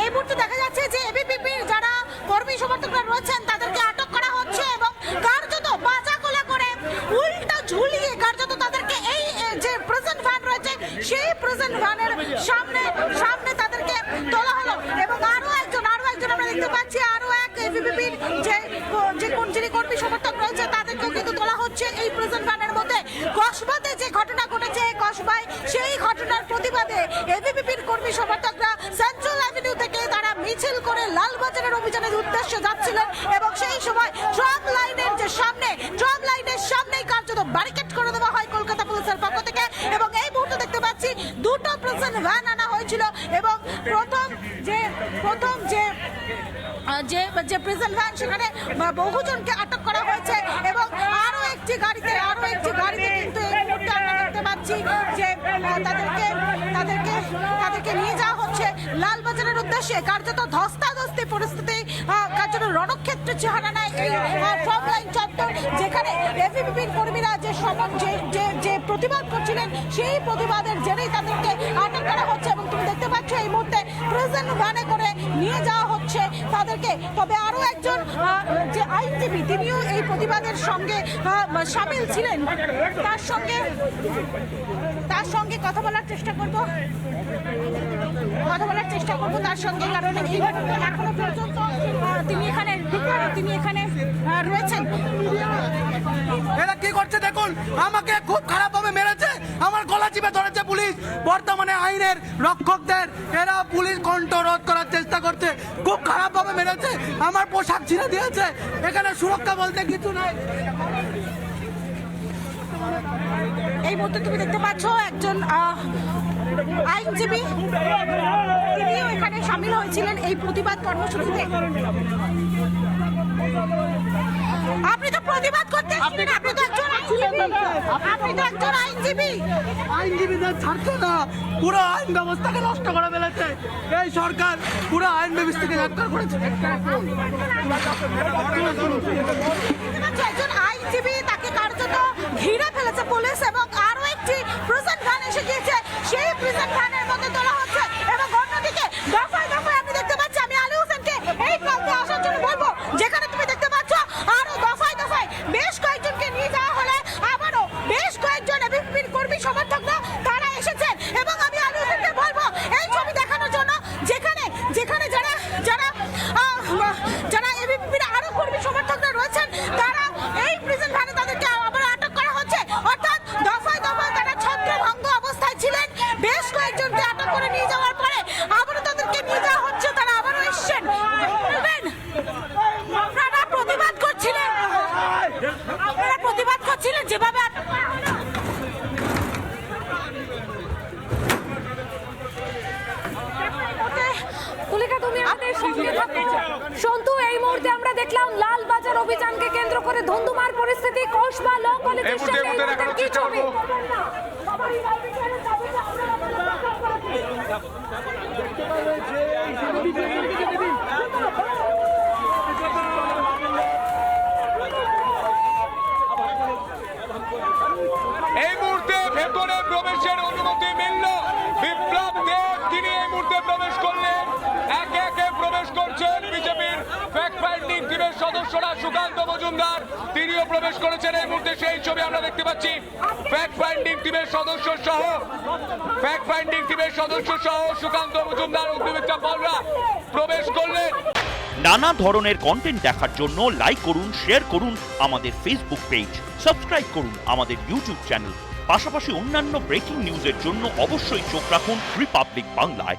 এই মুহূর্তে দেখা যাচ্ছে যে এবিপিপির যারা কর্মী সমর্থকরা রয়েছেন, তাদেরকে আটক করা হচ্ছে এবং কার্যত বাজা কোলা করে উল্টা ঝুলিয়ে কার্যত তাদেরকে এই যে প্রেজেন্ট ভ্যান রয়েছে, সেই প্রেজেন্ট ভ্যানের সামনে সামনে তাদেরকে তোলা হলো এবং আরও একজন আরও একজন আমরা দেখতে পাচ্ছি, আরও এক এবিপিপির যে যে কোন, যিনি কর্মী সমর্থক রয়েছে, তাদেরকেও কিন্তু তোলা হচ্ছে এই প্রেজেন্ট ভ্যানের মধ্যে। কসবাতে যে ঘটনা ঘটেছে, কসবায় সেই ঘটনার প্রতিবাদে এবিপি প্রথম যে যে যে প্রেজেন্ট ভ্যান সেখানে বহুজনকে আটক করা হয়েছে এবং আরও একটি গাড়িতে, আরও একটি গাড়িতে কিন্তু এই মুহূর্তে আমরা দেখতে পাচ্ছি যে তাদেরকে তাদেরকে তাদেরকে নিয়ে যাওয়া হচ্ছে। লালবাজারের উদ্দেশ্যে কার্যত ধস্তাধস্তি পরিস্থিতি কার্যত রণক্ষেত্রের চেহারা নেয় এই ফর্ম লাইন চত্বর যেখানে এভিপিপির কর্মীরা যে সমন, যে যে প্রতিবাদ করছিলেন, সেই প্রতিবাদের জেরেই তাদেরকে আটক করা হচ্ছে এবং তুমি দেখতে পাচ্ছ এই মুহূর্তে প্রেজেন্ট ভ্যানে করে নিয়ে যাওয়া হচ্ছে তাদেরকে। তবে আরও একজন যে আইনজীবী, তিনিও এই প্রতিবাদের সঙ্গে সামিল ছিলেন। তার সঙ্গে তার সঙ্গে কথা বলার চেষ্টা করব। কথা বলার চেষ্টা করব তার সঙ্গে, কারণ এখনও পর্যন্ত তিনি এখানে তিনি এখানে রয়েছেন। এরা কি করছে দেখুন? আমাকে খুব খারাপ ভাবে মেরেছে। আমার গলা চিপে ধরেছে পুলিশ। বর্তমানে আইনের রক্ষকদের, এরা পুলিশ কণ্ঠ রোধ করার চেষ্টা করছে। খুব খারাপ ভাবে মেরেছে। আমার পোশাক ছিঁড়ে দিয়েছে। এখানে সুরক্ষা বলতে কিছু নাই। এই মুহূর্তে তুমি দেখতে পাচ্ছ একজন আইনজীবী। তিনিও এখানে সামিল হয়েছিলেন এই প্রতিবাদ কর্মসূচিতে। আপনি তো প্রতিবাদ করতে আপনি তো একজন আইনজীবী। আপনি তো একজন আইনজীবী। আইনজীবীদের ছাড়ছে না পুরো আইন ব্যবস্থাকে নষ্ট করে ফেলেছে। এই সরকার পুরো আইন ব্যবস্থাকে গ্রেপ্তার করেছে। একজন আইনজীবী তাকে কার্যত ঘিরে ফেলেছে পুলিশ এবং আপনারা প্রতিবাদ করছিলেন যেভাবে আটক করা হলো। তুলিকা তুমি আমাদের সঙ্গে থাকো সন্তু এই মুহূর্তে আমরা দেখলাম লাল বাজার অভিযানকে কেন্দ্র করে ধুন্ধুমার পরিস্থিতি কসবা ল কলেজের এই মুহূর্তে সামনে এই মধ্যে দেখানোর মুহূর্তে কি চেষ্টা ছবি করব। এই মুহূর্তে ভেতরে প্রবেশের অনুমতি মিলল বিপ্লব দেব তিনি এই মুহূর্তে প্রবেশ করলেন একে একে প্রবেশ করছেন বিজেপির ফ্যাক্ট ফাইন্ডিং সদস্যরা সুকান্ত মজুমদার, তিনিও প্রবেশ করেছেন এই মুহূর্তে। সেই ছবি আমরা দেখতে পাচ্ছি। ফ্যাক্ট ফাইন্ডিং টিমের সদস্য সহ। ফ্যাক্ট ফাইন্ডিং টিমের সদস্য সহ সুকান্ত মজুমদার অগ্নিমিত্রা পলরা প্রবেশ করলেন। নানা ধরনের কন্টেন্ট দেখার জন্য লাইক করুন শেয়ার করুন আমাদের ফেসবুক পেজ সাবস্ক্রাইব করুন আমাদের ইউটিউব চ্যানেল পাশাপাশি অন্যান্য ব্রেকিং নিউজের জন্য অবশ্যই চোখ রাখুন রিপাবলিক বাংলায়।